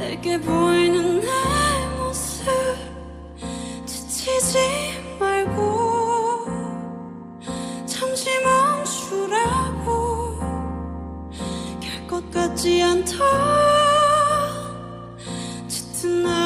내게 보이는 나의 모습 지치지 말고 잠시 멈추라고 갈 것 같지 않다. 짙은 날